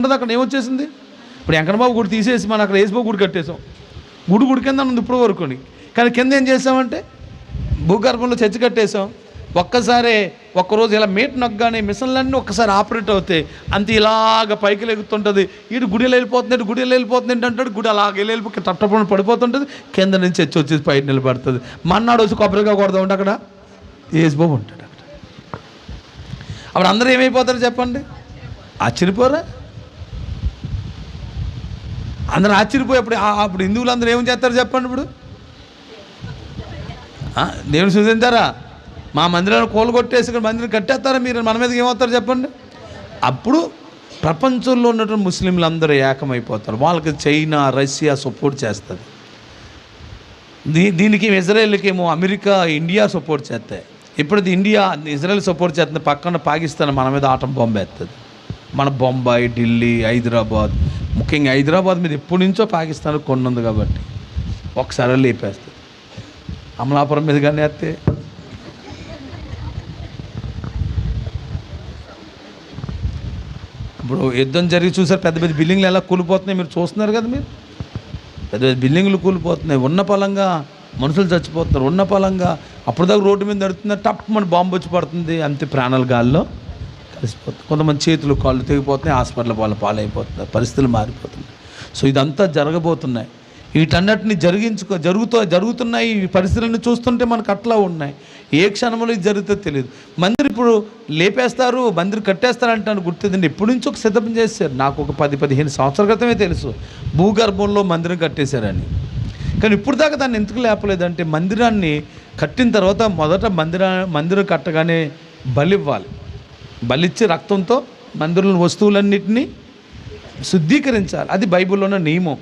ఉండదు అక్కడ ఏమొచ్చేసింది? ఇప్పుడు వెంకటబాబు గుడి తీసేసి మనం అక్కడ వేసిబాబు గుడి కట్టేసాం గుడి గుడి కింద ఉంది ఇప్పుడు వరకు కానీ కింద ఏం చేసామంటే భూగర్భంలో చర్చి కట్టేసాం ఒక్కసారే ఒక్కరోజు ఇలా మీట నొక్కగానే మిషన్లన్నీ ఒక్కసారి ఆపరేట్ అవుతాయి అంత ఇలాగ పైకి లెగుతుంటుంది. ఇటు గుడిలో వెళ్ళిపోతుంది గుడిలో వెళ్ళిపోతుంది అంటాడు గుడి అలాగ వెళ్ళిపోయి తట్టపడి పడిపోతుంటుంది. కింద నుంచి చర్చి వచ్చేసి పైన నిలబడుతుంది. మన్నాడు వచ్చి కొబ్బరిగా కొడదాం ఉంటే అక్కడ ఏసుబాబు ఉంటాడు అక్కడ. అప్పుడు అందరూ ఏమైపోతారు చెప్పండి? ఆశ్చర్యపోరా? అందరూ ఆశ్చర్యపోయి అప్పుడు అప్పుడు హిందువులు అందరూ ఏం చేస్తారు చెప్పండి ఇప్పుడు? దేవుని చూసించారా మా మందిరాన్ని కోలు కొట్టేసి మందిరం కట్టేస్తారా మీరు? మన మీదకి ఏమవుతారు చెప్పండి? అప్పుడు ప్రపంచంలో ఉన్నటువంటి ముస్లింలు అందరూ ఏకమైపోతారు. వాళ్ళకి చైనా రష్యా సపోర్ట్ చేస్తుంది. దీ దీనికి ఇజ్రాయెల్కేమో అమెరికా ఇండియా సపోర్ట్ చేస్తాయి. ఇప్పుడు ఇండియా ఇజ్రాయెల్ సపోర్ట్ చేస్తుంది. పక్కన పాకిస్తాన్ మన మీద ఆటం బొంబేస్తుంది వేస్తుంది మన బొంబాయి ఢిల్లీ హైదరాబాద్ ముఖ్యంగా హైదరాబాద్ మీద ఎప్పటి నుంచో పాకిస్తాన్ కొన్నుంది కాబట్టి ఒకసారి లేపేస్తుంది అమలాపురం మీద కానీ వేస్తే ఇప్పుడు యుద్ధం జరిగి చూసారు పెద్ద పెద్ద బిల్డింగ్లు ఎలా కూలిపోతున్నాయి మీరు చూస్తున్నారు కదా మీరు? పెద్ద పెద్ద బిల్డింగ్లు కూలిపోతున్నాయి. ఉన్న పలంగా మనుషులు చచ్చిపోతున్నారు. ఉన్న పలంగా అప్పటిదాకా రోడ్డు మీద నడుతున్నారు టప్ మన బాంబు వచ్చి పడుతుంది అంతే ప్రాణాల గాల్లో. కలిసిపోతుంది కొంతమంది చేతులు కాళ్ళు తెగిపోతున్నాయి హాస్పిటల్ వాళ్ళ పాలైపోతున్నారు పరిస్థితులు మారిపోతున్నాయి. సో ఇదంతా జరగబోతున్నాయి. వీటన్నిటిని జరిగించుకో జరుగుతూ జరుగుతున్నాయి ఈ పరిస్థితులను చూస్తుంటే మనకు అట్లా ఉన్నాయి. ఏ క్షణంలో ఇది జరిగితే తెలియదు. మందిరి ఇప్పుడు లేపేస్తారు మందిరం కట్టేస్తారు అంటాను గుర్తుందండి. ఎప్పటి నుంచి ఒక సిద్ధం చేశారు. నాకు ఒక పది పదిహేను సంవత్సరాల క్రితమే తెలుసు. భూగర్భంలో మందిరం కట్టేశారని. కానీ ఇప్పుడు దాకా దాన్ని ఎందుకు లేపలేదంటే మందిరాన్ని కట్టిన తర్వాత మొదట మందిరా మందిరం కట్టగానే బలివ్వాలి బలిచ్చి రక్తంతో మందిరంలో వస్తువులన్నిటినీ శుద్ధీకరించాలి. అది బైబిల్లో ఉన్న నియమం.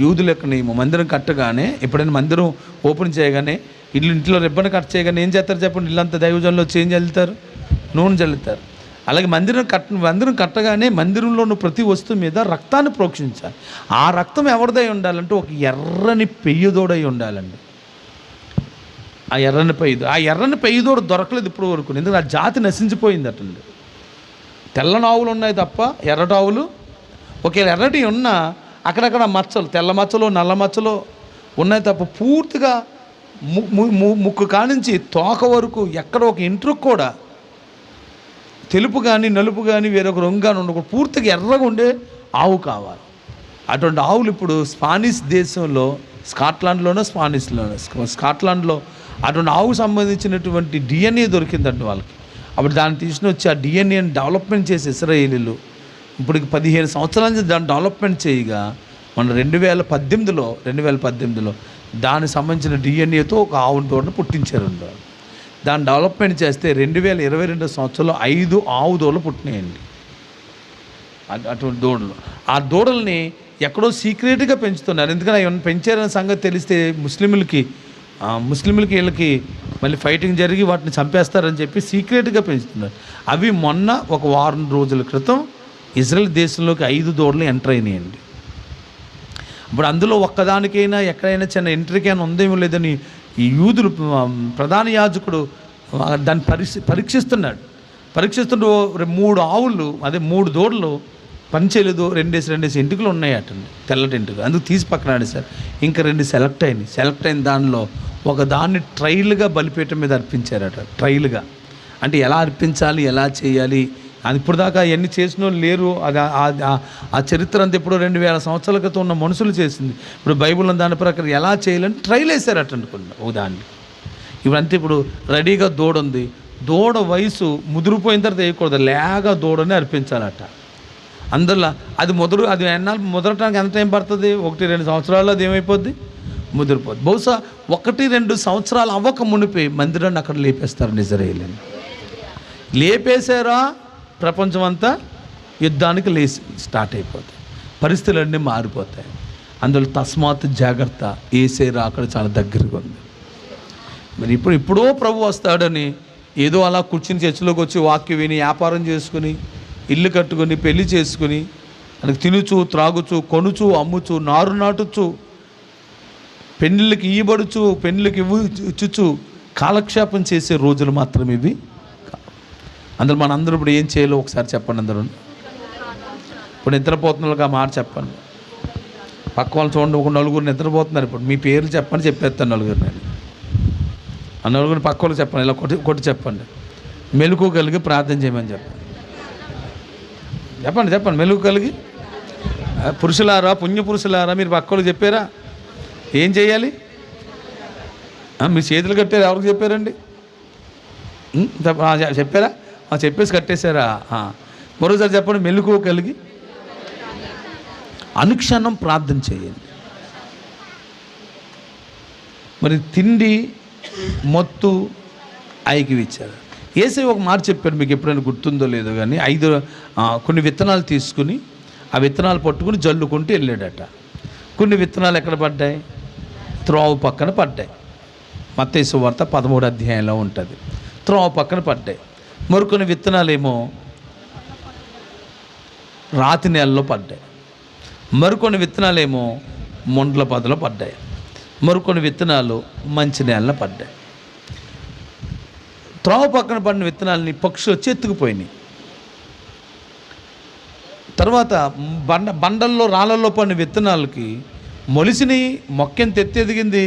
యూదుల యొక్క నియమం. మందిరం కట్టగానే ఎప్పుడైనా మందిరం ఓపెన్ చేయగానే ఇల్లు ఇంట్లో రిబ్బన్ కట్ చేయగానే ఏం చేస్తారు చెప్పండి? ఇల్లంతా దైవజనంలో చేంజ్ చల్లుతారు నూనె చల్లుతారు అలాగే మందిరం కట్ట మందిరం కట్టగానే మందిరంలో ఉన్న ప్రతి వస్తువు మీద రక్తాన్ని ప్రోక్షించాలి. ఆ రక్తం ఎవరిదై ఉండాలంటే ఒక ఎర్రని పెయ్యదోడై ఉండాలండి. ఆ ఎర్రని పెయ్యదు ఆ ఎర్రని పెయ్యదోడు దొరకలేదు ఇప్పుడు వరకు ఎందుకంటే ఆ జాతి నశించిపోయింది తెల్లనావులు ఆవులు ఉన్నాయి తప్ప ఎర్రటావులు ఒకవేళ ఎర్రటి ఉన్నా అక్కడక్కడ మచ్చలు తెల్ల మచ్చలు నల్ల మచ్చలు ఉన్నాయి తప్ప పూర్తిగా ము- ము- ము- ముక్కు కానించి తోక వరకు ఎక్కడ ఒక ఇంట్రుకు కూడా తెలుపు కానీ నలుపు కానీ వేరొక రంగు కానీ ఉండకూడదు. పూర్తిగా ఎర్రగా ఉండే ఆవు కావాలి. అటువంటి ఆవులు ఇప్పుడు స్పానిష్ దేశంలో స్కాట్లాండ్లోనో స్పానిష్లోనో స్కాట్లాండ్లో అటువంటి ఆవుకు సంబంధించినటువంటి డిఎన్ఏ దొరికిందండి వాళ్ళకి. అప్పుడు దాన్ని తీసుకుని వచ్చి ఆ డిఎన్ఏని డెవలప్మెంట్ చేసి ఇస్రాయేలీలు. ఇప్పుడు పదిహేను సంవత్సరాల నుంచి దాన్ని డెవలప్మెంట్ చేయగా మన రెండు వేల పద్దెనిమిదిలో రెండు వేల పద్దెనిమిదిలో దానికి సంబంధించిన డిఎన్ఏతో ఒక ఆవుని తోటను పుట్టించారు దాన్ని డెవలప్మెంట్ చేస్తే రెండు వేల ఇరవై రెండో సంవత్సరంలో ఐదు ఆవు దూడలు పుట్టినాయండి. అటువంటి దూడలు. ఆ దూడల్ని ఎక్కడో సీక్రెట్గా పెంచుతున్నారు. ఎందుకంటే అవన్నీ పెంచారనే సంగతి తెలిస్తే ముస్లింలకి ముస్లింలకి వీళ్ళకి మళ్ళీ ఫైటింగ్ జరిగి వాటిని చంపేస్తారని చెప్పి సీక్రెట్గా పెంచుతున్నారు. అవి మొన్న ఒక వారం రోజుల క్రితం ఇజ్రాయెల్ దేశంలోకి ఐదు దూడలు ఎంటర్ అయినాయండి. ఇప్పుడు అందులో ఒక్కదానికైనా ఎక్కడైనా చిన్న ఎంట్రీకైనా ఉందేమో లేదని ఈ యూదులు ప్రధాన యాజకుడు దాన్ని పరీక్ష పరీక్షిస్తున్నాడు. పరీక్షిస్తుంటే మూడు ఆవులు అదే మూడు దూడలు పనిచేయలేదు రెండేసి రెండేసి ఎంటుకలు ఉన్నాయి అటండి తెల్లటి ఎంటుకలు అందుకు తీసి పక్కన ఆడేశారు. ఇంకా రెండు సెలెక్ట్ అయినాయి. సెలెక్ట్ అయిన దానిలో ఒక దాన్ని ట్రైల్గా బలిపీఠం మీద అర్పించారట ట్రైల్గా అంటే ఎలా అర్పించాలి ఎలా చేయాలి? అది ఇప్పుడు దాకా ఎన్ని చేసిన వాళ్ళు లేరు. అది ఆ- చరిత్ర అంతా ఇప్పుడు రెండు వేల సంవత్సరాల క్రితం ఉన్న మనుషులు చేసింది. ఇప్పుడు బైబుల్ దాని ప్రకారం ఎలా చేయాలని ట్రైల్ వేసారట అనుకున్నా ఓ దాన్ని. ఇవంతా ఇప్పుడు రెడీగా దూడ ఉంది. దూడ వయసు ముదిరిపోయిన తర్వాత వేయకూడదు. లేగా దూడని అర్పించాలట. అందులో అది మొదలు అది ఎన్నాళ్ళు ముదరటానికి ఎంత టైం పడుతుంది? ఒకటి రెండు సంవత్సరాల్లో అది ఏమైపోద్ది? ముదిరిపోద్ది బహుశా ఒకటి రెండు సంవత్సరాలు అవ్వక మునిపి మందిరాన్ని అక్కడ లేపేస్తారు నిజరేయలేని. లేపేశారా? ప్రపంచం అంతా యుద్ధానికి లేచి స్టార్ట్ అయిపోతాయి. పరిస్థితులన్నీ మారిపోతాయి. అందులో తస్మాత్ జాగ్రత్త. ఏసేరా అక్కడ చాలా దగ్గరగా ఉంది. మరి ఇప్పుడు ఇప్పుడో ప్రభు వస్తాడని ఏదో అలా కూర్చుని చర్చిలోకి వచ్చి వాక్యం విని వ్యాపారం చేసుకుని ఇల్లు కట్టుకొని పెళ్ళి చేసుకుని మనకు తినుచు త్రాగుచు కొనుచు అమ్ముచు నారు నాటుచు పెళ్ళిళ్ళకి ఇవ్వబడుచు పెళ్ళిళ్ళకి ఇవ్వు ఇచ్చుచు కాలక్షేపం చేసే రోజులు మాత్రం ఇవి అందులో మన అందరూ ఇప్పుడు ఏం చేయాలో ఒకసారి చెప్పండి అందరూ. ఇప్పుడు నిద్రపోతున్న మాట చెప్పండి. పక్క వాళ్ళు చూడండి ఒక నలుగురు నిద్రపోతున్నారు ఇప్పుడు. మీ పేర్లు చెప్పండి చెప్పేస్తాను నలుగురు నేను. ఆ నలుగురిని పక్క వాళ్ళు చెప్పండి ఇలా కొట్టి కొట్టి చెప్పండి. మెలకు కలిగి ప్రార్థన చేయమని చెప్పండి. చెప్పండి చెప్పండి. మెలుగు కలిగి. పురుషులారా పుణ్య పురుషులారా మీరు పక్క వాళ్ళు చెప్పారా? ఏం చేయాలి? మీ చేతులు కట్టారు ఎవరికి చెప్పారండి? చెప్పారా? చెప్పేసి కట్టేశారా? మరోసారి చెప్పండి మెలుకు కలిగి. అనుక్షణం ప్రార్థన చేయండి. మరి తిండి మొత్తు ఐకివి ఇచ్చారు. ఏసై ఒక మాట చెప్పాడు మీకు ఎప్పుడైనా గుర్తుందో లేదో కానీ ఐదు కొన్ని విత్తనాలు తీసుకుని ఆ విత్తనాలు పట్టుకుని జల్లుకుంటూ వెళ్ళాడట. కొన్ని విత్తనాలు ఎక్కడ పడ్డాయి? త్రోవ పక్కన పడ్డాయి. మత్తేసు వార్త పదమూడు అధ్యాయంలో ఉంటుంది. త్రోవ పక్కన పడ్డాయి. మరికొన్ని విత్తనాలు ఏమో రాతి నేలలో పడ్డాయి. మరికొన్ని విత్తనాలు ఏమో మొండ్ల పదలో పడ్డాయి. మరికొన్ని విత్తనాలు మంచి నేలలో పడ్డాయి. త్రోవ పక్కన పడిన విత్తనాలని పక్షులు వచ్చి ఎత్తుకుపోయినాయి తర్వాత బండ బండల్లో రాళ్ళల్లో పడిన విత్తనాలకి మొలిసిని మొక్కెంత తెత్తి ఎదిగింది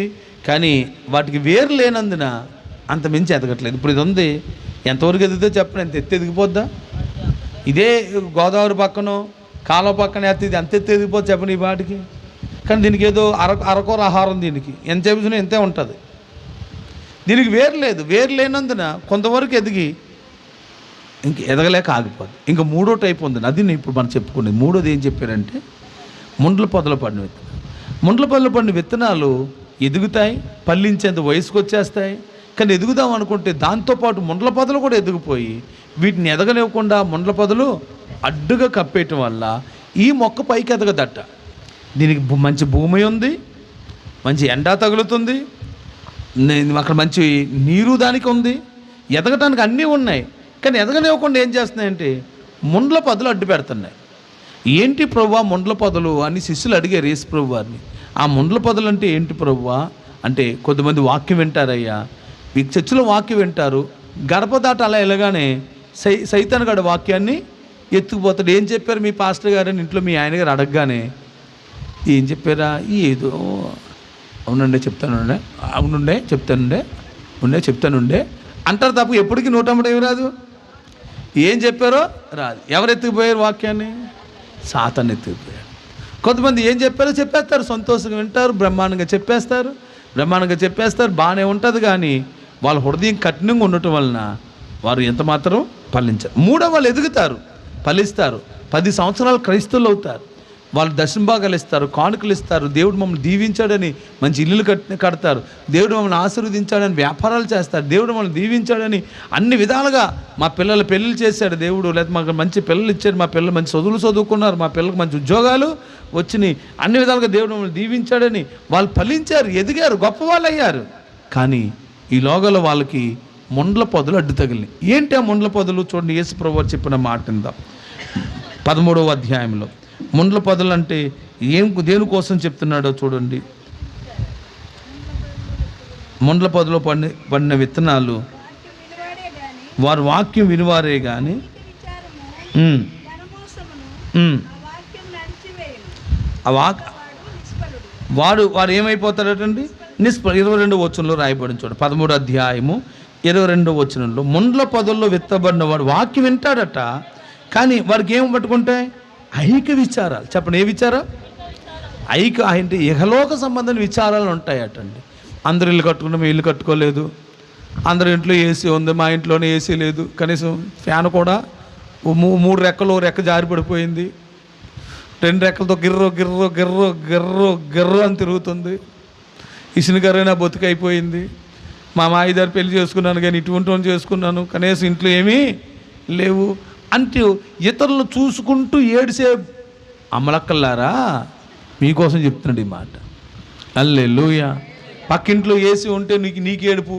కానీ వాటికి వేరు లేనందున అంత మించి ఎదగట్లేదు. ఇప్పుడు ఇది ఉంది ఎంతవరకు ఎదిగితే చెప్పండి ఎంత ఎత్తి ఎదిగిపోద్దా? ఇదే గోదావరి పక్కన కాలువ పక్కన ఎత్తి ఇది ఎంత ఎత్తి ఎదిగిపోద్ది చెప్పండి ఈ వాటికి? కానీ దీనికి ఏదో అర అరకొర ఆహారం దీనికి. ఎంత చెప్పినా ఎంతే ఉంటుంది. దీనికి వేరు లేదు. వేరు లేనందున కొంతవరకు ఎదిగి ఇంక ఎదగలేక ఆగిపోద్ది. ఇంకా మూడో టైప్ ఉంది. అది నేను ఇప్పుడు మనం చెప్పుకునేది మూడోది ఏం చెప్పారంటే ముండ్ల పొదలు పడిన విత్తనం ముండ్ల పళ్ళు పడిన విత్తనాలు ఎదుగుతాయి పల్లించేంత వయసుకు వచ్చేస్తాయి. కానీ ఎదుగుదాం అనుకుంటే దాంతోపాటు ముండ్ల పొదలు కూడా ఎదిగిపోయి వీటిని ఎదగనివ్వకుండా ముండ్ల పొదలు అడ్డుగా కప్పేయటం వల్ల ఈ మొక్క పైకి ఎదగదట. దీనికి భూ- మంచి భూమి ఉంది మంచి ఎండా తగులుతుంది అక్కడ మంచి నీరు దానికి ఉంది. ఎదగటానికి అన్నీ ఉన్నాయి. కానీ ఎదగనివ్వకుండా ఏం చేస్తున్నాయంటే ముండ్ల పొదలు అడ్డు పెడుతున్నాయి. ఏంటి ప్రభువా ముండ్ల పొదలు అని శిష్యులు అడిగారు యేసు ప్రభు వారిని. ఆ ముండ్ల పొదలు అంటే ఏంటి ప్రభువా? అంటే కొద్దిమంది వాక్యం వింటారయ్యా. ఈ చర్చిలో వాక్యం వింటారు. గడప దాట అలా వెళ్ళగానే సై సైతాన్ గడ వాక్యాన్ని ఎత్తుకుపోతాడు. ఏం చెప్పారు మీ పాస్టర్ గారు? ఇంట్లో మీ ఆయన గారు అడగగానే ఏం చెప్పారా? ఏదో అవునండే చెప్తానుండే. అవునుండే చెప్తానుండే. ఉండే చెప్తానుండే. అంటారు తప్ప ఎప్పటికీ నూటమ్మట ఏమి రాదు. ఏం చెప్పారో రాదు. ఎవరు ఎత్తుకుపోయారు వాక్యాన్ని? సాతాన్ని ఎత్తుకుపోయారు కొంతమంది ఏం చెప్పారో చెప్పేస్తారు. సంతోషంగా వింటారు బ్రహ్మాండంగా చెప్పేస్తారు. బ్రహ్మాండంగా చెప్పేస్తారు బాగానే ఉంటుంది కానీ వాళ్ళ హృదయం కఠినంగా ఉండటం వలన వారు ఎంత మాత్రం ఫలించారు. మూడో వాళ్ళు ఎదుగుతారు ఫలిస్తారు. పది సంవత్సరాలు క్రైస్తవులు అవుతారు. వాళ్ళు దశమ భాగాలు ఇస్తారు కానుకలు ఇస్తారు. దేవుడు మమ్మల్ని దీవించాడని మంచి ఇల్లులు కట్ కడతారు. దేవుడు మమ్మల్ని ఆశీర్వదించాడని వ్యాపారాలు చేస్తారు. దేవుడు మమ్మల్ని దీవించాడని అన్ని విధాలుగా మా పిల్లలు పెళ్ళిళ్ళు చేశాడు దేవుడు. లేదా మాకు మంచి పిల్లలు ఇచ్చాడు మా పిల్లలు మంచి చదువులు చదువుకున్నారు. మా పిల్లలకు మంచి ఉద్యోగాలు వచ్చినాయి. అన్ని విధాలుగా దేవుడు మమ్మల్ని దీవించాడని వాళ్ళు ఫలించారు ఎదిగారు గొప్ప వాళ్ళు అయ్యారు కానీ ఈ లోగలో వాళ్ళకి ముండ్ల పొదలు అడ్డు తగిలినాయి. ఏంటి ఆ ముండ్ల పొదలు? చూడండి యేసు ప్రభు చెప్పిన మాట ఇందా పదమూడవ అధ్యాయంలో. ముండ్ల పొదలు అంటే ఏం దేనికోసం చెప్తున్నాడో చూడండి. ముండ్ల పదలో పడిన పడిన విత్తనాలు వారు వాక్యం వినివారే కానీ ఆ వాక్ వాడు వారు ఏమైపోతారటండి? వాడు ఇరవై రెండు వచనంలో రాయబడిన చూడండి పదమూడు అధ్యాయము ఇరవై రెండు వచనంలో ముండ్ల పదల్లో విత్తబడిన వాడు వాక్యం వింటాడట కానీ వారికి ఏం పట్టుకుంటాయి? ఐక విచారాలు. చెప్పండి ఏ విచారం? ఐక అంటే ఇహలోక సంబంధమైన విచారాలు ఉంటాయటండి. అందరు ఇల్లు కట్టుకున్నాం ఇల్లు కట్టుకోలేదు. అందరి ఇంట్లో ఏసీ ఉంది మా ఇంట్లోనే ఏసీ లేదు. కనీసం ఫ్యాన్ కూడా మూ- మూడు రెక్కలు రెక్క జారి పడిపోయింది. రెండు రెక్కలతో గిర్రో గిర్రో గిర్రో గిర్రో గిర్రో అని తిరుగుతుంది. ఇసిన గారైనా బతుకైపోయింది. మా మాయిదారు పెళ్ళి చేసుకున్నాను కానీ ఇటువంటి చేసుకున్నాను. కనీసం ఇంట్లో ఏమీ లేవు. అంటూ ఇతరులు చూసుకుంటూ ఏడిసే అమలక్కల్లారా? మీకోసం చెప్తున్నాడు ఈ మాట. అల్లే లూయ పక్కింట్లో ఏసీ ఉంటే నీకు నీకు ఏడుపు.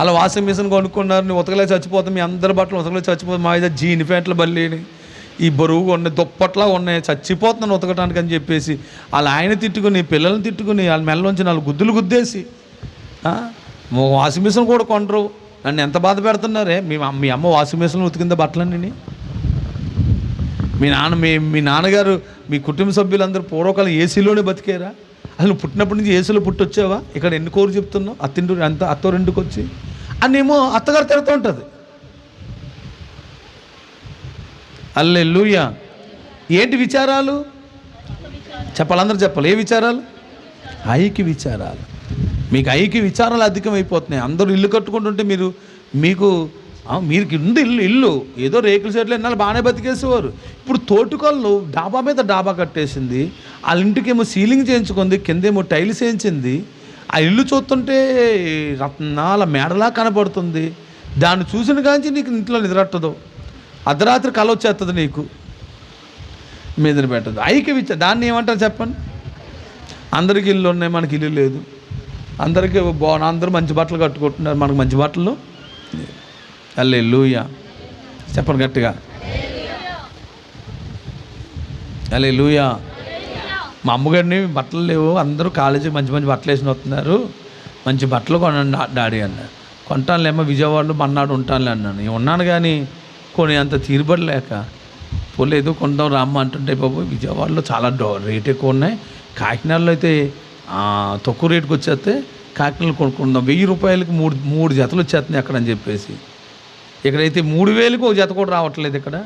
అలా వాషింగ్ మిషన్ కొనుక్కున్నారు నువ్వు ఉతకలే చచ్చిపోతాం మీ అందరి బట్టలు ఉతకలే చచ్చిపోతాం మా ఇదే జీని ప్యాంట్లు బల్లేని ఈ బరువుగా ఉన్నాయి దుప్పట్లా ఉన్నాయి చచ్చిపోతున్నాను ఉతకటానికి అని చెప్పేసి వాళ్ళ ఆయన తిట్టుకుని పిల్లల్ని తిట్టుకుని వాళ్ళ మెల్లలోంచి నాలుగు గుద్దులు గుద్దేసి వాషింగ్ మిషన్ కూడా కొనరు. నన్ను ఎంత బాధ పెడుతున్నారే? మీ అమ్మ- మీ అమ్మ వాషింగ్ మెషిన్లో ఉతికిందా బట్టలన్నీ? మీ నాన్న మీ మీ నాన్నగారు మీ కుటుంబ సభ్యులందరూ పూర్వకాలం ఏసీలోనే బతికారా? అసలు నువ్వు పుట్టినప్పటి నుంచి ఏసీలో పుట్టొచ్చావా? ఇక్కడ ఎన్ని కోరు చెప్తున్నావు? అత్తింటి అంత రెండుకు వచ్చి. అన్నేమో అత్తగారు తిరుగుతూ ఉంటుంది. అల్లే లూయా ఏంటి విచారాలు? చెప్పాలందరూ చెప్పాలి. ఏ విచారాలు? ఐకి విచారాలు. మీకు ఐకి విచారాలు అధికమైపోతున్నాయి. అందరూ ఇల్లు కట్టుకుంటుంటే మీరు మీకు మీరు ఉంది ఇల్లు ఇల్లు ఏదో రేకుల చెట్లు ఎన్నాళ్ళు బాగానే బతికేసేవారు. ఇప్పుడు తోటుకోళ్ళు డాబా మీద డాబా కట్టేసింది. వాళ్ళ ఇంటికేమో సీలింగ్ చేయించుకుంది కిందేమో టైల్స్ వేయించింది. ఆ ఇల్లు చూస్తుంటే రత్నాల మేడలా కనబడుతుంది. దాన్ని చూసిన కాంచి నీకు ఇంట్లో నిద్రట్టదు. అర్ధరాత్రి కల వచ్చేస్తుంది నీకు. మీద పెట్టదు. ఐక్య విచార దాన్ని ఏమంటారు చెప్పండి? అందరికి ఇల్లు ఉన్నాయి మనకి ఇల్లు లేదు. అందరికీ బాగున్నా అందరూ మంచి బట్టలు కట్టుకుంటున్నారు మనకు మంచి బట్టలు. అల్లే లూయ చెప్పండి గట్టిగా. అల్లే లూయ మా అమ్మగారిని బట్టలు లేవు అందరూ కాలేజీకి మంచి మంచి బట్టలు వేసుకుని వస్తున్నారు. మంచి బట్టలు కొనండి డాడీ అన్నారు కొంటానులేమో విజయవాడలో మన్నాడు ఉంటానులే అన్నాను. నేను ఉన్నాను కానీ కొని అంత తీరుబడలేక పోలేదు కొంటాం రామ్మ అంటుంటే బాబు విజయవాడలో చాలా డో రేట్ ఎక్కువ ఉన్నాయి. కాకినాడలో అయితే తక్కువ రేటుకి వచ్చేస్తే కాకినాడలో కొనుక్కుందాం. వెయ్యి రూపాయలకి మూడు మూడు జతలు వచ్చేస్తున్నాయి అక్కడ అని చెప్పేసి. ఇక్కడైతే మూడు వేలకు ఒక జత కూడా రావట్లేదు ఇక్కడ.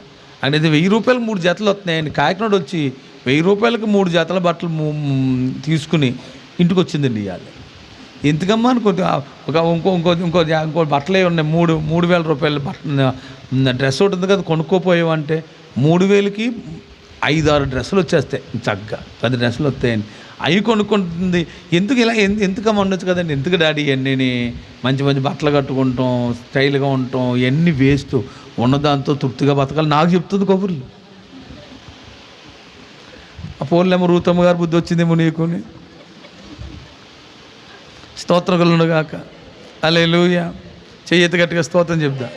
అక్కడైతే వెయ్యి రూపాయలకు మూడు జతలు వస్తున్నాయండి. కాకినాడ వచ్చి వెయ్యి రూపాయలకు మూడు జతల బట్టలు తీసుకుని ఇంటికి వచ్చిందండి ఇవాళ. ఎందుకమ్మా అనుకుంటే ఒక ఇంకో ఇంకో ఇంకో ఇంకో బట్టలే ఉన్నాయి. మూడు మూడు వేల రూపాయల బట్టలు డ్రెస్ ఒకటి ఉంది కదా కొనుక్కోపోయావంటే మూడు వేలకి ఐదు ఆరు డ్రెస్సులు వచ్చేస్తాయి. చక్కగా పది డ్రెస్సులు వస్తాయండి. అవి కొనుక్కుంటుంది. ఎందుకు ఇలా ఎందుకు ఎందుకమ్మా ఉండొచ్చు కదండి? ఎందుకు డాడీ ఇవన్నీ మంచి మంచి బట్టలు కట్టుకుంటాం స్టైల్గా ఉంటాం ఇవన్నీ వేస్ట్. ఉన్నదాంతో తృప్తిగా బతకాలి. నాకు చెప్తుంది కబుర్లు ఆ పోలేమో రూతమ్మ గారు బుద్ధి వచ్చిందేమో నీకుని. స్తోత్రగలుగాక అలే లూయ చెయ్యెత్తి గట్టిగా స్తోత్రం చెప్దా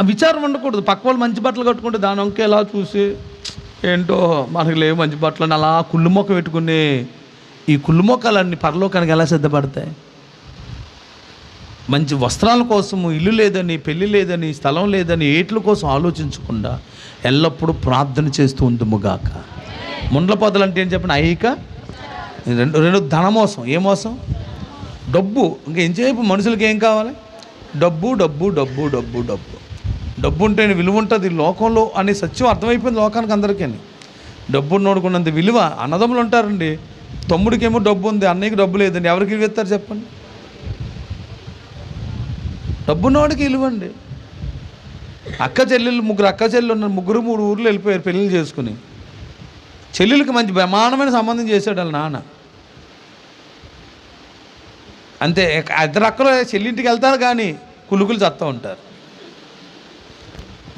ఆ విచారం ఉండకూడదు. పక్క వాళ్ళు మంచి బట్టలు కట్టుకుంటే దాని వంకేలా చూసి ఏంటో మనకు లేవు మంచి బట్టలు అని అలా కుళ్ళు మొక్క పెట్టుకుని ఈ కుళ్ళు మొక్కలన్నీ పరలోకానికి ఎలా సిద్ధపడతాయి? మంచి వస్త్రాల కోసము ఇల్లు లేదని పెళ్ళి లేదని స్థలం లేదని ఏట్ల కోసం ఆలోచించకుండా ఎల్లప్పుడూ ప్రార్థన చేస్తూ ఉందుముగాక ముండ్ల పొదలు అంటే ఏం చెప్పిన ఐక రెండు రెండు ధనమోసం ఏ మోసం? డబ్బు. ఇంకా చేయపు మనుషులకి ఏం కావాలి? డబ్బు డబ్బు డబ్బు డబ్బు డబ్బు. డబ్బు ఉంటేనే విలువ ఉంటుంది లోకంలో అనే సత్యం అర్థమైపోయింది లోకానికి అందరికీ డబ్బు నోడుకున్నంత విలువ అన్నదమ్ములు ఉంటారండి తమ్ముడికేమో డబ్బు ఉంది అన్నయ్యకి డబ్బు లేదండి. ఎవరికి విలువ ఇస్తారు చెప్పండి? డబ్బున్నవాడికి ఇవ్వండి అక్క చెల్లెళ్ళు ముగ్గురు అక్క చెల్లెలు ఉన్నారు. ముగ్గురు మూడు ఊర్లు వెళ్ళిపోయారు పెళ్ళిళ్ళు చేసుకుని. చెల్లెలకి మంచి బ్రహ్మాండమైన సంబంధం చేశాడు వాళ్ళ నాన్న. అంతే ఇద్దరు అక్కలు చెల్లింటికి వెళ్తారు కానీ కులుకులు చస్తూ ఉంటారు.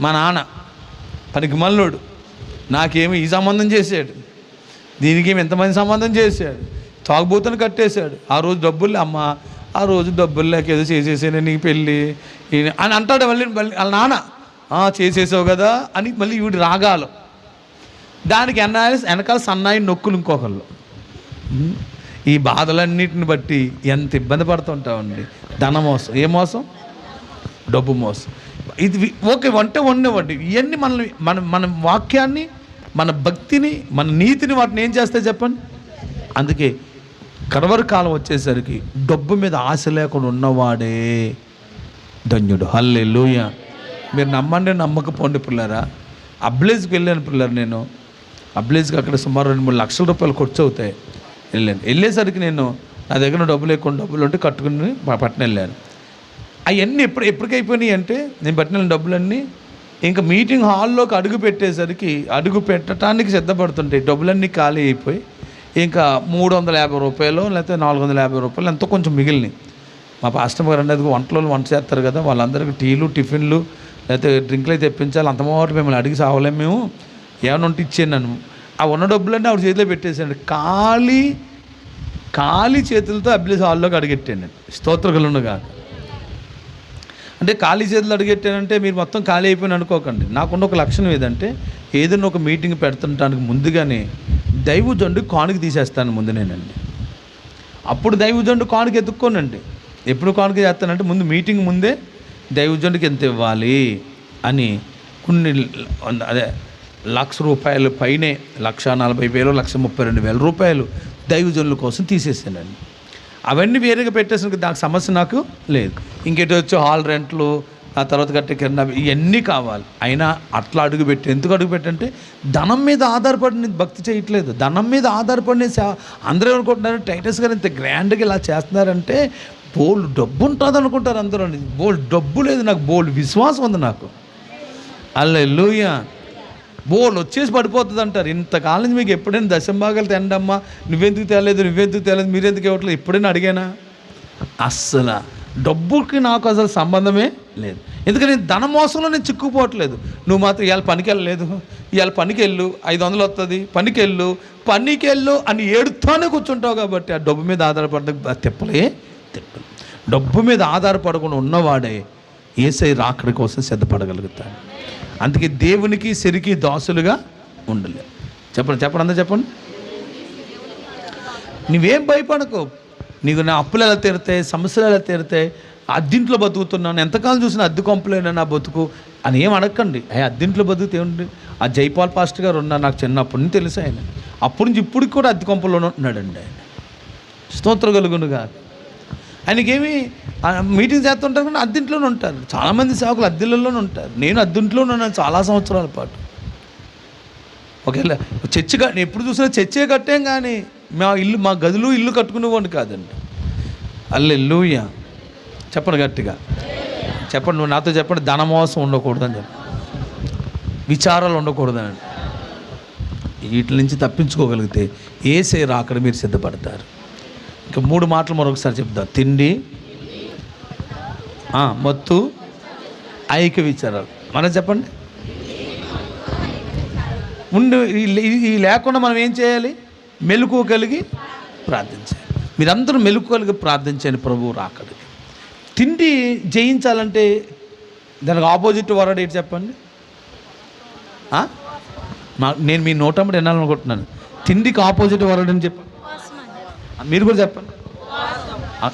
మా నాన్న పనికి మల్లుడు. నాకేమి ఈ సంబంధం చేశాడు. దీనికేమి ఎంతమంది సంబంధం చేశాడు? తాగుబోతుని కట్టేశాడు. ఆ రోజు డబ్బులు అమ్మ. ఆ రోజు డబ్బులు లేక ఏదో చేసేసాను నీకు పెళ్ళి. అని అంటాడు మళ్ళీ మళ్ళీ వాళ్ళ నాన్న. చేసేసావు కదా అని మళ్ళీ వీడి రాగాలు. దానికి ఎన్నాయి వెనకాల సన్నాయి నొక్కులు ఇంకొకళ్ళు. ఈ బాధలన్నిటిని బట్టి ఎంత ఇబ్బంది పడుతుంటామండి ధన మోసం. ఏ మోసం? డబ్బు మోసం. ఇది ఓకే వంటే వండేవండి ఇవన్నీ మనల్ని మన మన వాక్యాన్ని మన భక్తిని మన నీతిని వాటిని ఏం చేస్తే చెప్పండి? అందుకే కడవరి కాలం వచ్చేసరికి డబ్బు మీద ఆశ లేకుండా ఉన్నవాడే ధన్యుడు. హల్లే లూయ మీరు నమ్మండి నమ్మకపోండి పిల్లరా. అబ్లేజ్కి వెళ్ళాను పిల్లరు నేను. అబ్లేజ్కి అక్కడ సుమారు రెండు మూడు లక్షల రూపాయలు ఖర్చు అవుతాయి. వెళ్ళాను. వెళ్ళేసరికి నేను నా దగ్గర డబ్బులు ఎక్కువ డబ్బులు ఉంటే కట్టుకుని పట్టణ వెళ్ళాను. అవన్నీ ఎప్పుడు ఎప్పటికైపోయినాయి అంటే నేను పట్టిన డబ్బులన్నీ ఇంకా మీటింగ్ హాల్లోకి అడుగు పెట్టేసరికి అడుగు పెట్టడానికి సిద్ధపడుతుంటాయి డబ్బులన్నీ ఖాళీ అయిపోయి ఇంకా మూడు వందల యాభై రూపాయలు లేకపోతే నాలుగు వందల యాభై రూపాయలు ఎంతో కొంచెం మిగిలినాయి. మా పాస్టమ్ గారు అనేది వంటలో వంట చేస్తారు కదా వాళ్ళందరికీ టీలు టిఫిన్లు లేకపోతే డ్రింక్లు అయితే తెప్పించాలి అంతమాట మిమ్మల్ని అడిగి సావలేము మేము. ఏమైనా ఉంటే ఇచ్చాను నన్ను. ఆ ఉన్న డబ్బులన్నీ ఆవిడ చేతిలో పెట్టేసాడు ఖాళీ ఖాళీ చేతులతో అబ్లేస్ హాల్లోకి అడిగెట్టాను కాదు అంటే ఖాళీ చేతులు అడిగెట్టానంటే మీరు మొత్తం ఖాళీ అయిపోయిన అనుకోకండి. నాకున్న ఒక లక్షణం ఏదంటే ఏదైనా ఒక మీటింగ్ పెడుతుంటానికి ముందుగానే దైవజండు కానుక తీసేస్తాను ముందు నేనండి. అప్పుడు దైవజండు కానుక ఎత్తుక్కోనండి. ఎప్పుడు కానుక చేస్తానంటే ముందు మీటింగ్ ముందే దైవజండుకి ఎంత ఇవ్వాలి అని కొన్ని అదే లక్ష రూపాయలు పైనే లక్ష నలభై వేలు లక్ష ముప్పై రెండు వేల రూపాయలు దైవజనుల కోసం తీసేసానండి. అవన్నీ వేరేగా పెట్టేసిన నాకు సమస్య నాకు లేదు. ఇంకెటు వచ్చి హాల్ రెంట్లు ఆ తర్వాత కట్టే కింద ఇవన్నీ కావాలి. అయినా అట్లా అడుగుపెట్టి ఎందుకు అడుగుపెట్టంటే ధనం మీద ఆధారపడిన భక్తి చేయట్లేదు. ధనం మీద ఆధారపడిన అందరూ అనుకుంటున్నారు టైటస్ గారు ఇంత గ్రాండ్గా ఇలా చేస్తున్నారంటే బోల్డ్ డబ్బు ఉంటుంది అనుకుంటారు అందరూ. బోల్డ్ డబ్బు లేదు నాకు బోల్డ్ విశ్వాసం ఉంది నాకు. అల్లెలుయ. బోల్ వచ్చేసి పడిపోతుంది అంటారు ఇంతకాలం నుంచి మీకు ఎప్పుడైనా దశంభాగాలు తినడమ్మా నువ్వెందుకు తేలేదు నువ్వెందుకు తేలేదు మీరెందుకు ఇవ్వట్లేదు? ఎప్పుడైనా అడిగానా? అస్సలు డబ్బుకి నాకు అసలు సంబంధమే లేదు. ఎందుకంటే నేను ధన మోసంలో నేను చిక్కుపోవట్లేదు నువ్వు మాత్రం ఇవాళ పనికి వెళ్ళలేదు ఇవాళ పనికి వెళ్ళు ఐదు వందలు వస్తుంది పనికి వెళ్ళు పనికి వెళ్ళు అని ఏడుతూనే కూర్చుంటావు కాబట్టి ఆ డబ్బు మీద ఆధారపడ తిప్పలే తిప్పలు డబ్బు మీద ఆధారపడకుండా ఉన్నవాడే ఏసై రాకడి కోసం సిద్ధపడగలుగుతాడు. అందుకే దేవునికి సిరికి దాసులుగా ఉండలే చెప్పండి చెప్పండి అందరూ చెప్పండి. నువ్వేం భయపడకు. నీకు నా అప్పులు ఎలా తీరుతాయి సమస్యలు ఎలా తీరుతాయి? అద్దింట్లో బతుకుతున్నాను. ఎంతకాలం చూసినా అద్దె కొంపలేనా నా బతుకు అని ఏం అడగండి ఏ అద్దింట్లో బతుకుతే ఏముంది? ఆ జైపాల్ పాస్టర్ గారు ఉన్నారు నాకు చిన్నప్పటి నుంచి తెలుసు ఆయన. అప్పటి నుంచి ఇప్పటికి కూడా అద్దె కొంపలోనే ఉంటున్నాడండి ఆయన. స్తోత్ర కలుగునుగా ఆయనకేమి ఆ మీటింగ్ చేస్తుంటారు కానీ అద్దెంట్లోనే ఉంటారు. చాలామంది సేవకులు అద్దెలలోనే ఉంటారు. నేను అద్దెంట్లోనే ఉన్నాను చాలా సంవత్సరాల పాటు. ఒకవేళ చర్చి కట్ ఎప్పుడు చూసినా చర్చే కట్టాం కానీ మా ఇల్లు మా గదులు ఇల్లు కట్టుకునేవాడిని కాదండి. అల్లెల్లుయ చెప్పండి గట్టిగా. చెప్పండి నువ్వు నాతో చెప్పండి. ధనమోసం ఉండకూడదని చెప్పి విచారాలు ఉండకూడదని వీటి నుంచి తప్పించుకోగలిగితే ఏసే రాకడ మీరు సిద్ధపడతారు. ఇంకా మూడు మాటలు మరొకసారి చెప్తా. తిండి మత్తు ఐక్య విచారాలు మనం చెప్పండి. ఉండి ఈ- లేకుండా మనం ఏం చేయాలి? మెలకు కలిగి ప్రార్థించాలి. మీరందరూ మెలకు కలిగి ప్రార్థించండి ప్రభువు రాకడికి. తిండి జయించాలంటే దానికి ఆపోజిట్ వరడ్ ఏంటి చెప్పండి? నేను మీ నోటమ్మడి వినాలనుకుంటున్నాను తిండికి ఆపోజిట్ వరడ్ అని చెప్పండి. మీరు కూడా చెప్పండి.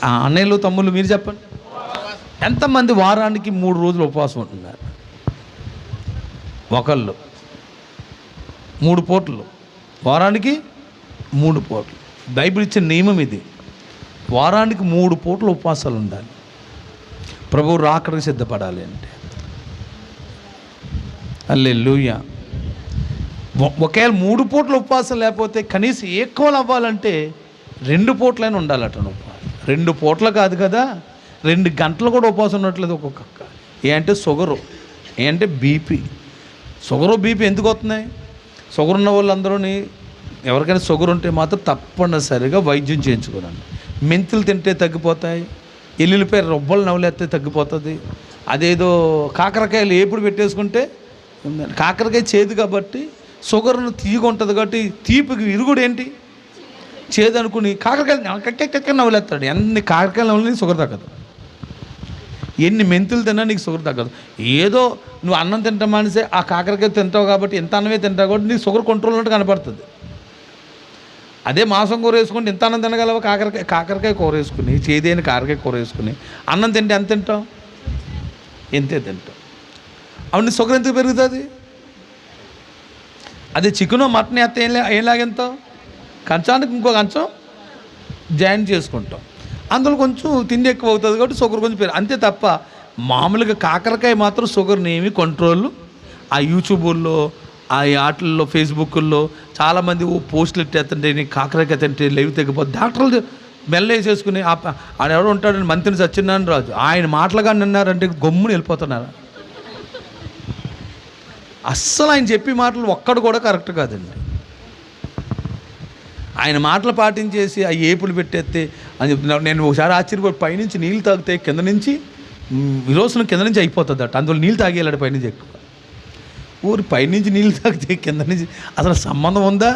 అన్నయ్యలు తమ్ముళ్ళు మీరు చెప్పండి. ఎంతమంది వారానికి మూడు రోజులు ఉపవాసం ఉంటున్నారు? ఒకళ్ళు. మూడు పూటలు వారానికి మూడు పూటలు బైబిల్ ఇచ్చిన నియమం ఇది. వారానికి మూడు పూటలు ఉపవాసాలు ఉండాలి. ప్రభువు రాకడికి సిద్ధపడాలి అంటే. అల్లే లూయ ఒకవేళ మూడు పూటలు ఉపవాసం లేకపోతే కనీసం ఎక్కువ అవ్వాలంటే రెండు పూటలైనా ఉండాలట ఉపవాసం రెండు పూటలు కాదు కదా. రెండు గంటలు కూడా ఉపవాసం ఉండట్లేదు ఒక్కొక్క ఏంటంటే షుగరు ఏంటంటే బీపీ. షుగరు బీపీ ఎందుకు వస్తున్నాయి? షుగర్ ఉన్న వాళ్ళందరూని ఎవరికైనా షుగర్ ఉంటే మాత్రం తప్పనిసరిగా వైద్యం చేయించుకోనండి. మెంతులు తింటే తగ్గిపోతాయి ఎల్లుల్లిపై రొబ్బలు నవలేస్తే తగ్గిపోతుంది. అదేదో కాకరకాయలు ఏపుడు పెట్టేసుకుంటే కాకరకాయ చేదు కాబట్టి షుగర్ను తీగ ఉంటుంది కాబట్టి తీపికి ఇరుగుడు ఏంటి? చేదు అనుకుని కాకరకాయలు నవ్వులేస్తాడు ఎన్ని కాకరకాయలు నవ్వులని షుగర్ తగ్గదు ఎన్ని మెంతులు తిన్నా నీకు షుగర్ తగ్గదు. ఏదో నువ్వు అన్నం తింటా మానేసే ఆ కాకరకాయ తింటావు కాబట్టి ఎంత అన్నమే తింటావు కాబట్టి నీకు షుగర్ కంట్రోల్ ఉన్నట్టు కనపడుతుంది. అదే మాంసం కూర వేసుకుంటే ఎంత అన్నం తినగలవా? కాకరకాయ కాకరకాయ కూర వేసుకుని చేదైన కాకరకాయ కూర వేసుకుని అన్నం తింటే ఎంత తింటావు? ఎంతే తింటావు? అవును షుగర్ ఎందుకు పెరుగుతుంది? అదే చికెను మటన్ ఎత్త ఏం లే- కంచానికి ఇంకో కంచం జాయిన్ చేసుకుంటాం అందులో కొంచెం తిండి ఎక్కువ అవుతుంది కాబట్టి షుగర్ కొంచెం పెరుగు అంతే తప్ప మామూలుగా కాకరకాయ మాత్రం షుగర్ని ఏమి కంట్రోల్ ఆ యూట్యూబుల్లో ఆ ఆటల్లో ఫేస్బుక్ల్లో చాలామంది ఓ పోస్టులు ఎట్టేస్తుంటే నీ కాకరకాయ తింటే లేవి తగ్గిపోతుంది డాక్టర్లు మెల్ల వేసేసుకుని ఆయన ఎవరు ఉంటాడని మంత్రిని సత్యనారాయణ రాజు. ఆయన మాటలుగా అన్నారంటే గమ్ముని వెళ్ళిపోతున్నారు. అస్సలు ఆయన చెప్పే మాటలు ఒక్కడు కూడా కరెక్ట్ కాదండి. ఆయన మాటలు పాటించేసి ఆ ఏపులు పెట్టేస్తే అని చెప్తున్నారు. నేను ఒకసారి ఆశ్చర్యపోయి పైనుంచి నీళ్ళు తాగితే కింద నుంచి విరోచనం కింద నుంచి అయిపోతుంది అట అందులో నీళ్ళు తాగేలాడు పైనుంచి ఎక్కువ. ఊరి పైనుంచి నీళ్ళు తాగితే కింద నుంచి అసలు సంబంధం ఉందా?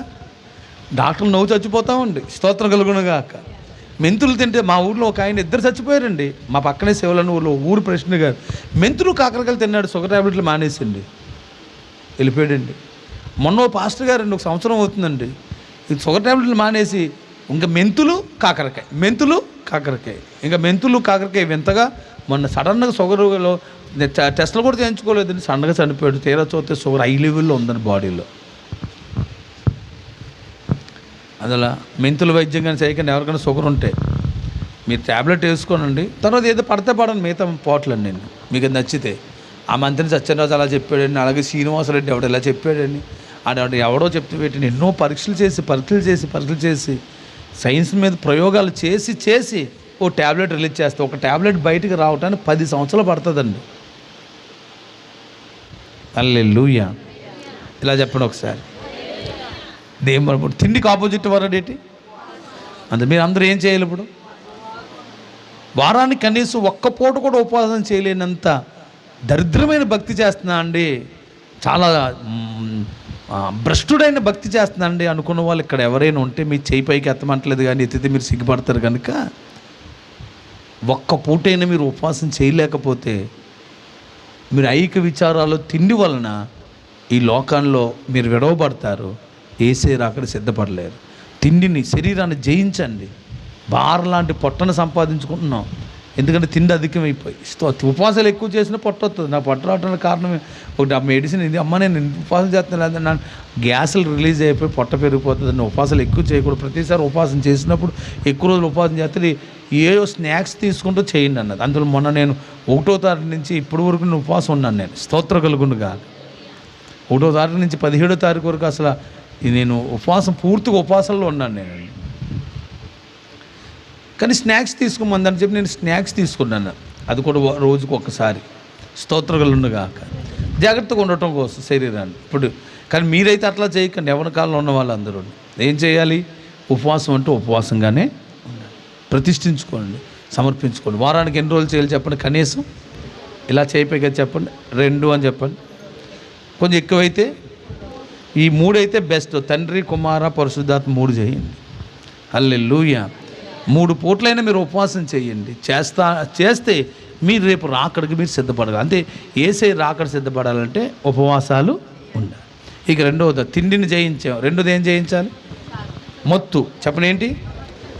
డాక్టర్లు నవ్వు చచ్చిపోతా ఉండి. స్తోత్రం కలుగునుగాక మెంతులు తింటే మా ఊర్లో ఒక ఆయన ఇద్దరు చచ్చిపోయారండి. మా పక్కనే శివలను ఊర్లో ఊరు ప్రశ్న గారు. మెంతులు కాకరకాయలు తిన్నాడు షుగర్ ట్యాబ్లెట్లు మానేసిండి. వెళ్ళిపోయాడండి. మొన్న ఓ పాస్టర్ గారండి ఒక సంవత్సరం అవుతుందండి. ఈ షుగర్ టాబ్లెట్లు మానేసి ఇంకా మెంతులు కాకరకాయ. మెంతులు కాకరకాయ. ఇంకా మెంతులు కాకరకాయ వింతగా మొన్న సడన్గా షుగర్లో నేను కూడా చేయించుకోలేదు సన్నగా చనిపోయాడు. తీరా చూస్తే షుగర్ హై లెవెల్లో ఉందని బాడీలో. అందులో మెంతుల వైద్యం కానీ చేయకుండా. ఎవరికైనా షుగర్ ఉంటే. మీరు ట్యాబ్లెట్ వేసుకోనండి. తర్వాత ఏదో పడితే పడండి. మిగతా పోట్లండి నేను. మీకు నచ్చితే. ఆ మంత్రిని సత్యరాజు అలా చెప్పాడండి. అలాగే శ్రీనివాసరెడ్డి ఎవడు ఇలా చెప్పాడండి. అని ఎవడో చెప్తే పెట్టిన ఎన్నో పరీక్షలు చేసి పరీక్షలు చేసి పరీక్షలు చేసి. సైన్స్ మీద ప్రయోగాలు చేసి చేసి ఓ ట్యాబ్లెట్ రిలీజ్ చేస్తే ఒక ట్యాబ్లెట్ బయటికి రావటానికి పది సంవత్సరాలు పడుతుందండి. అల్లెలుయ్యా ఇలా చెప్పండి ఒకసారి. దేం ఇప్పుడు తిండికి ఆపోజిట్ వరడేటి అంతే మీరు అందరూ ఏం చేయాలి ఇప్పుడు? వారానికి కనీసం ఒక్క పూట కూడా ఉపవాసం చేయలేనంత దరిద్రమైన భక్తి చేస్తున్నా అండి. చాలా భ్రష్టుడైన భక్తి చేస్తుందండి అండి అనుకున్న వాళ్ళు ఇక్కడ ఎవరైనా ఉంటే మీ చేయి పైకి ఎత్తమంటలేదు కానీ ఎత్తితే మీరు సిగ్గుపడతారు కనుక ఒక్క పూటైనా మీరు ఉపవాసం చేయలేకపోతే మీరు ఐక విచారాలు తిండి వలన ఈ లోకంలో మీరు విడవబడతారు. ఏసేరు అక్కడ సిద్ధపడలేరు. తిండిని శరీరాన్ని జయించండి. బార్ లాంటి పొట్టను సంపాదించుకుంటున్నాం. ఎందుకంటే తిండి అధికమైపోయి. స్తో- ఉపవాసాలు ఎక్కువ చేసినా పొట్ట వస్తుంది నా పొట్ట రావడానికి కారణం ఒకటి ఆ మెడిసిన్ ఇది. అమ్మ నేను ఉపవాసం చేస్తున్నాను నా గ్యాసులు రిలీజ్ అయిపోయి పొట్ట పెరిగిపోతుంది. నేను ఉపవాసాలు ఎక్కువ చేయకూడదు. ప్రతిసారి ఉపవాసం చేసినప్పుడు ఎక్కువ రోజులు ఉపవాసం చేస్తే ఏ స్నాక్స్ తీసుకుంటూ చేయండి అన్నది. అందులో మొన్న నేను ఒకటో తారీఖు నుంచి ఇప్పటి వరకు నేను ఉపవాసం ఉన్నాను నేను. స్తోత్ర కలుగుండుగా ఒకటో తారీఖు నుంచి పదిహేడో తారీఖు వరకు అసలు నేను ఉపవాసం పూర్తిగా ఉపవాసంలో ఉన్నాను నేను. కానీ స్నాక్స్ తీసుకోమందని చెప్పి నేను స్నాక్స్ తీసుకున్నాను. అది కూడా ఓ- రోజుకు ఒక్కసారి స్తోత్రగలుండగాక జాగ్రత్తగా ఉండటం కోసం శరీరాన్ని. ఇప్పుడు కానీ మీరైతే అట్లా చేయకండి. ఎవరి కాలంలో ఉన్న వాళ్ళందరూ. ఏం చేయాలి? ఉపవాసం అంటే ఉపవాసంగానే ఉండాలి. ప్రతిష్ఠించుకోండి. సమర్పించుకోండి. వారానికి ఎన్ని రోజులు చేయాలి చెప్పండి? కనీసం ఇలా చేయపోయి చెప్పండి? రెండు అని చెప్పండి. కొంచెం ఎక్కువైతే ఈ మూడైతే బెస్ట్. తండ్రి కుమార పరిశుద్ధాత్మ మూడు చేయండి. అల్లెల్లుయా మూడు పూట్లైనా మీరు ఉపవాసం చేయండి. చేస్తా చేస్తే మీరు రేపు రాకడికి మీరు సిద్ధపడాలి అంటే ఏసై రాకడ సిద్ధపడాలంటే ఉపవాసాలు ఉండాలి. ఇక రెండవది తిండిని జయించాం రెండోది ఏం జయించాలి? మొత్తు. చెప్పండి ఏంటి?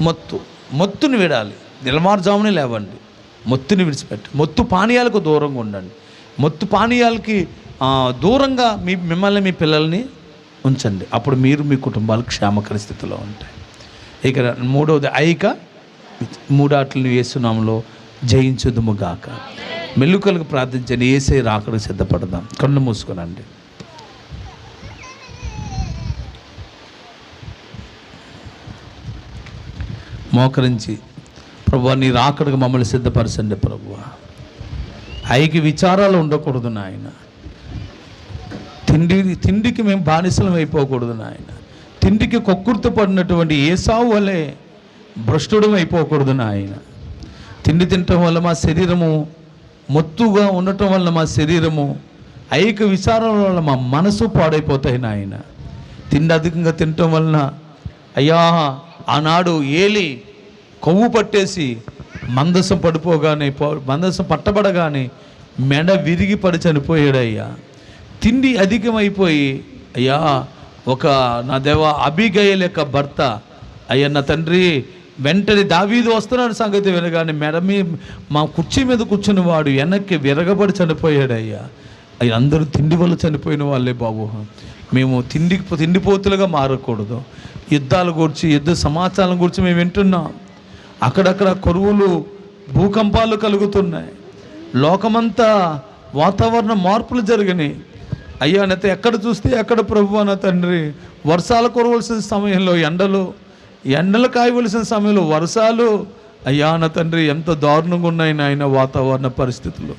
మొత్తు. మొత్తుని విడాలి. నిలమార్జాముని లేవండి. మొత్తుని విడిచిపెట్టి మొత్తు పానీయాలకు దూరంగా ఉండండి. మొత్తు పానీయాలకి దూరంగా మీ మిమ్మల్ని మీ పిల్లల్ని ఉంచండి. అప్పుడు మీరు మీ కుటుంబాలు క్షేమకర స్థితిలో ఉంటాయి. ఇక మూడవది ఐక. మూడాట్లను వేసునామంలో జయించుదుము గాక మెల్లుకలకు ప్రార్థించని ఏసే రాకడ సిద్ధపడదాం. కళ్ళు మూసుకునండి. మోకరించి ప్రభు నీ రాకడకు మమ్మల్ని సిద్ధపరచండి ప్రభు. ఐకి విచారాలు ఉండకూడదు నాయన. తిండి తిండికి మేము బానిసలం అయిపోకూడదు నాయన. తిండికి కొక్కుర్తి పడినటువంటి ఏసావు వలె భ్రష్టుడం అయిపోకూడదు నాయన. తిండి తినటం వల్ల మా శరీరము మొత్తుగా ఉండటం వల్ల మా శరీరము ఐక విచారాల వల్ల మా మనసు పాడైపోతాయి నాయన. తిండి అధికంగా తినటం వలన అయ్యా ఆనాడు ఏలి కొవ్వు పట్టేసి మందసం పడిపోగానే మందసం పట్టబడగానే మెడ విరిగి పడి చనిపోయాడయ్యా. తిండి అధికమైపోయి అయ్యా ఒక నా దేవ అభిగయల్ యొక్క భర్త. అయ్యా నా తండ్రి వెంటనే దావీదు వస్తున్నాడు సంగతి వినగానే మెడ మీ మా కుర్చీ మీద కూర్చుని వాడు వెనక్కి విరగబడి చనిపోయాడయ్యా అయ్యా అందరూ తిండి వల్ల చనిపోయిన వాళ్ళే బాబు. మేము తిండి తిండిపోతులుగా మారకూడదు. యుద్ధాల గురించి యుద్ధ సమాచారం గురించి మేము వింటున్నాం. అక్కడక్కడ కరువులు భూకంపాలు కలుగుతున్నాయి. లోకమంతా వాతావరణ మార్పులు జరిగినాయి. అయ్యా నైతే ఎక్కడ చూస్తే ఎక్కడ ప్రభు అన్న తండ్రి. వర్షాలు కురవలసిన సమయంలో ఎండలు ఎండలు కాయవలసిన సమయంలో వర్షాలు. అయ్యా నా తండ్రి ఎంత దారుణంగా ఉన్నాయి నాయన వాతావరణ పరిస్థితులు.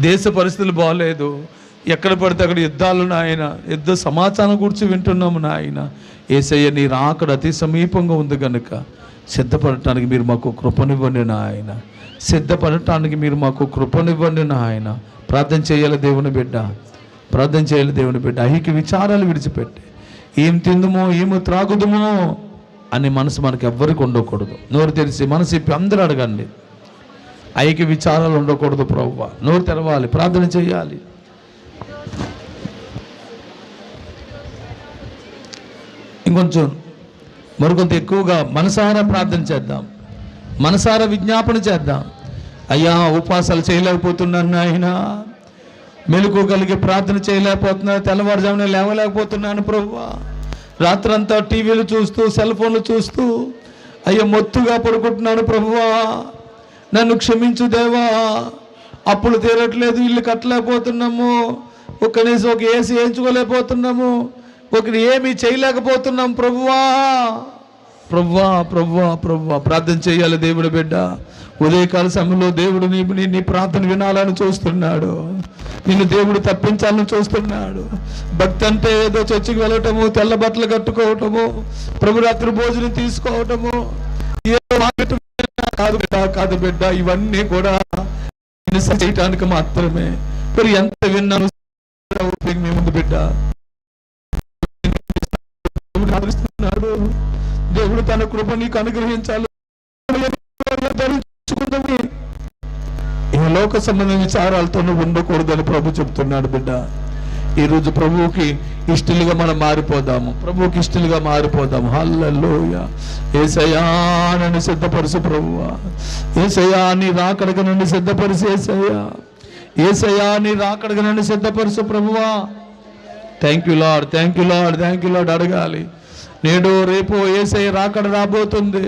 దేశ పరిస్థితులు బాగాలేదు ఎక్కడ పడితే అక్కడ యుద్ధాలు నాయన యుద్ధ సమాచారం గురించి వింటున్నాము నాయన. ఏసయ్య నీ రాకడ అతి సమీపంగా ఉంది కనుక సిద్ధపడటానికి మీరు మాకు కృపనివ్వండి నాయన. సిద్ధపడటానికి మీరు మాకు కృపనివ్వండి నాయన. ప్రార్థన చేయాలి దేవుని బిడ్డ. ప్రార్థన చేయాలి దేవుని బిడ్డ. అహిక విచారాలు విడిచిపెట్టి. ఏం తిందుమో ఏమో త్రాగుదుమో అనే మనసు మనకి ఎవ్వరికి ఉండకూడదు. నోరు తెరిచి మనసు ఇప్పి అందరూ అడగండి. ఐక్య విచారాలు ఉండకూడదు ప్రవ్వ. నోరు తెరవాలి ప్రార్థన చేయాలి. ఇంకొంచెం మరికొంత ఎక్కువగా మనసారా ప్రార్థన చేద్దాం. మనసారా విజ్ఞాపన చేద్దాం. అయ్యా ఉపవాసాలు చేయలేకపోతున్నాను నాయనా. మెలకు కలిగి ప్రార్థన చేయలేకపోతున్నాను తెల్లవారుజామున లేవలేకపోతున్నాను ప్రభువా. రాత్రంతా టీవీలు చూస్తూ సెల్ ఫోన్లు చూస్తూ అయ్యో మొత్తుగా పడుకుంటున్నాను ప్రభువా. నన్ను క్షమించు దేవా. అప్పులు తీరట్లేదు ఇల్లు కట్టలేకపోతున్నాము. ఒక కనీసం ఒక ఏసీ వేయించుకోలేకపోతున్నాము. ఒకటి ఏమీ చేయలేకపోతున్నాం ప్రభువా. ప్రవ్వా ప్రవ్వా ప్రవ్వా. ప్రార్థన చేయాలి దేవుడు బిడ్డ. ఉదయకాల సమయంలో దేవుడు నీ నీ- ప్రార్థన వినాలని చూస్తున్నాడు. నిన్ను దేవుడు తప్పించాలని చూస్తున్నాడు. భక్తి అంటే ఏదో చర్చికి వెళ్ళటము తెల్ల బట్టలు కట్టుకోవటము ప్రభు రాత్రి భోజనం తీసుకోవటము. కాదు బిడ్డ కాదు బిడ్డ. ఇవన్నీ కూడా నిన్ను చేయటానికి మాత్రమే. మరి ఎంత విన్నాను ముందు బిడ్డ. దేవుడు తన కృప నీకు అనుగ్రహించాలి. ఈ లోక సంబంధం విచారాలతో నువ్వు ఉండకూడదని ప్రభు చెప్తున్నాడు బిడ్డ. ఈ రోజు ప్రభువుకి ఇష్టలుగా మనం మారిపోదాము. ప్రభువుకి ఇష్టలుగా మారిపోదాము. హల్లలోయ. ఏసయ్యా నన్ను సిద్ధపరుసు ప్రభువా. ఏసయ్యా నీ రాకడగ నన్ను సిద్ధపరిచి ఏసయ్యా. ఏసయ్యా నీ రాకడగ నన్ను సిద్ధపరుసు ప్రభువా. Thank you lord thank you lord thank you lord అడగాలి. నేడు రేపు ఏసై రాకడ రాబోతుంది.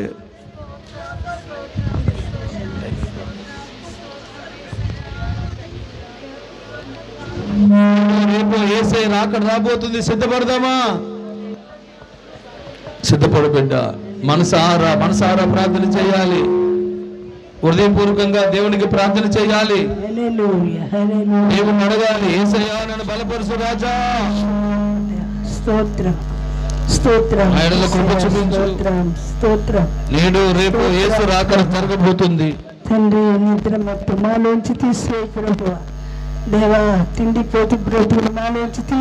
రేపు ఏసై రాకడ రాబోతుంది. సిద్ధపడదామా? సిద్ధపడు బిడ్డ మనసారా మనసారా ప్రార్థన చేయాలి. హృదయపూర్వకంగా దేవునికి ప్రార్థన చేయాలి. దేవుని అడగాలి. ఏసయ్యా నన్ను బలపరుసు రాజా. స్తోత్రం. స్తోత్రం ఆయనలో కృప చూపించు. స్తోత్రం స్తోత్రం. నేడు రేపు యేసు రాకడ జరగబోతుంది. తండ్రి నిద్ర మొత్తం మాలోంచి తీసే ప్రభు దేవా తిండి పోతు బ్రతుకులు మాలోంచి